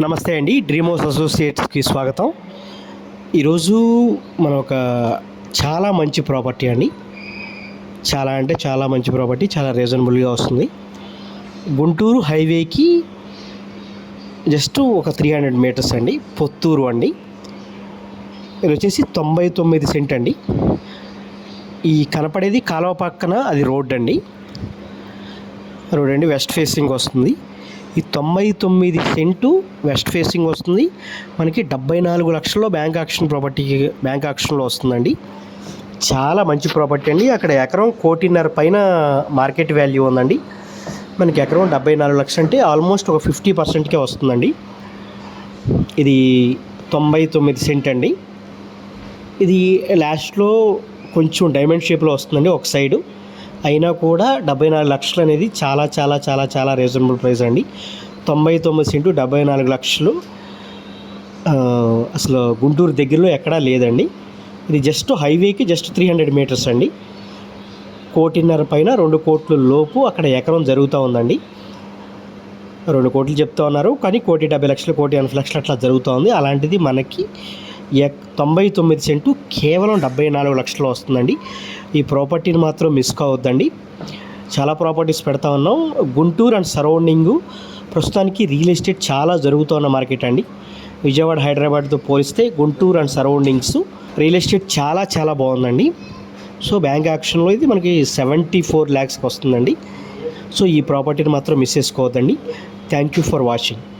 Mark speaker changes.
Speaker 1: నమస్తే అండి dream house అసోసియేట్స్కి స్వాగతం. ఈరోజు మన ఒక చాలా మంచి ప్రాపర్టీ అండి. చాలా అంటే చాలా మంచి ప్రాపర్టీ చాలా రీజనబుల్గా వస్తుంది. గుంటూరు హైవేకి జస్ట్ ఒక త్రీ హండ్రెడ్ మీటర్స్ అండి పొత్తూరు అండి. ఇది వచ్చేసి తొంభై తొమ్మిది సెంట్ అండి. ఈ కనపడేది కాలువ పక్కన అది రోడ్ అండి. రోడ్ అండి వెస్ట్ ఫేసింగ్ వస్తుంది. ఈ తొంభై తొమ్మిది సెంటు వెస్ట్ ఫేసింగ్ వస్తుంది. మనకి డెబ్బై నాలుగు లక్షల్లో బ్యాంక్ ఆక్షన్ ప్రాపర్టీకి బ్యాంక్ ఆక్షన్లో వస్తుందండి. చాలా మంచి ప్రాపర్టీ అండి. అక్కడ ఎకరం కోటిన్నర పైన మార్కెట్ వాల్యూ ఉందండి. మనకి ఎకరం డెబ్బై నాలుగు లక్షలు అంటే ఆల్మోస్ట్ ఒక ఫిఫ్టీ పర్సెంట్కే వస్తుందండి. ఇది తొంభై తొమ్మిది సెంట్ అండి. ఇది లాస్ట్లో కొంచెం డైమండ్ షేప్లో వస్తుందండి ఒక సైడు. అయినా కూడా డెబ్బై నాలుగు లక్షలు అనేది చాలా చాలా చాలా చాలా రీజనబుల్ ప్రైస్ అండి. తొంభై తొమ్మిది సెంటు డెబ్బై నాలుగు లక్షలు అసలు గుంటూరు దగ్గరలో ఎక్కడా లేదండి. ఇది జస్ట్ హైవేకి జస్ట్ త్రీ హండ్రెడ్ మీటర్స్ అండి. కోటిన్నర పైన రెండు కోట్ల లోపు అక్కడ ఎకరం జరుగుతూ ఉందండి. రెండు కోట్లు చెప్తా ఉన్నారు కానీ కోటి డెబ్బై లక్షలు కోటి ఎనభై లక్షలు అట్లా జరుగుతూ ఉంది. అలాంటిది మనకి తొంభై తొమ్మిది సెంటు కేవలం డెబ్బై నాలుగు లక్షలు వస్తుందండి. ఈ ప్రాపర్టీని మాత్రం మిస్ కావద్దండి. చాలా ప్రాపర్టీస్ పెడతా ఉన్నాం. గుంటూరు అండ్ సరౌండింగు ప్రస్తుతానికి రియల్ ఎస్టేట్ చాలా జరుగుతున్న మార్కెట్ అండి. విజయవాడ హైదరాబాద్తో పోలిస్తే Guntur and surroundings real estate చాలా చాలా బాగుందండి. సో బ్యాంక్ యాక్షన్లో ఇది మనకి సెవెంటీ ఫోర్ ల్యాక్స్కి వస్తుందండి. సో ఈ ప్రాపర్టీని మాత్రం మిస్ చేసుకోవద్దండి. Thank you for watching.